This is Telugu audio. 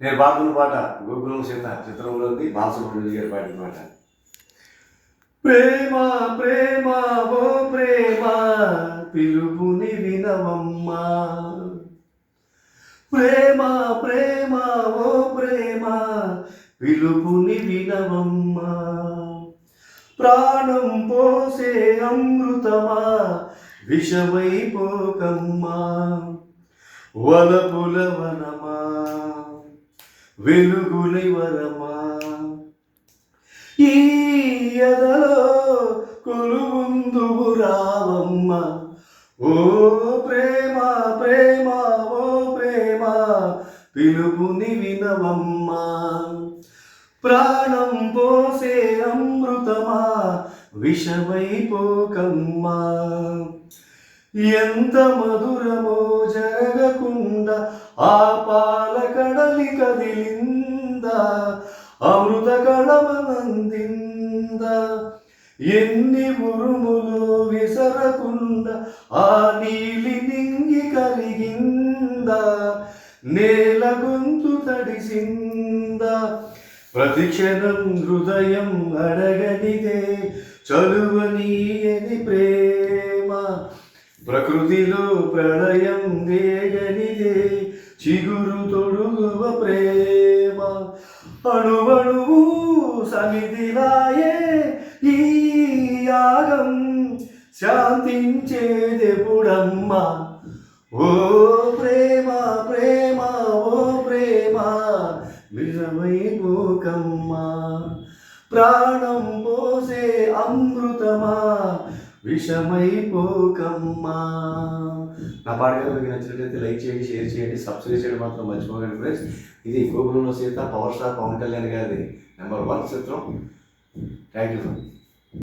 నేను పాడుతున్న పాట గోకులం సీత చిత్రంలోది బాలసుబ్రహ్మణ్యం గారు పాడిన పాట. ప్రేమ ప్రేమ ఓ ప్రేమ పిలుపుని వినవమ్మా ప్రేమ ప్రేమ ఓ ప్రేమ పిలుపుని వినవమ్మా ప్రాణం పోసే అమృతమా విషమైపోకమ్మా వలపుల వనమా. వెలుగులై వరమా ఈ ఎదలో కొలువుందువు రావమ్మ. ఓ ప్రేమ ప్రేమ ఓ ప్రేమ పిలుపుని వినవమ్మ. ప్రాణం పోసే అమృతమా విషమైపోకమ్మా. ఎంత మధురమో జరగకుండా ఆ పాల కడలి కదిలింద అమృత కళమనందింద. ఎన్ని ఉరుములు విసరకుండ ఆ నీలి నింగి కలిగింద. నేల గొంతు తడిసిందా ప్రతిక్షణం హృదయం అడగనిదే చలువనీయని ప్రేమ. ప్రకృతిలో ప్రళయం వేగ చిగురు తొడుగువ ప్రేమ అణువణువు సమిధిలాయే ఈ యాగం శాంతించేదెప్పుడమ్మా? ఓ ప్రేమ ప్రేమ ఓ ప్రేమ నిజమై విషమైపోకమ్మా ప్రాణం పోసే అమృతమా? విషమైపోకమ్మా నా పాట మీకు నచ్చినట్లయితే లైక్ చేయండి షేర్ చేయండి సబ్స్క్రైబ్ చేయడం మాత్రం మర్చిపోకండి ఫ్రెండ్స్. ఇది గోకులంలో సీత పవర్ స్టార్ పవన్ కళ్యాణ్ గారి నెంబర్ వన్ చిత్రం. Thank you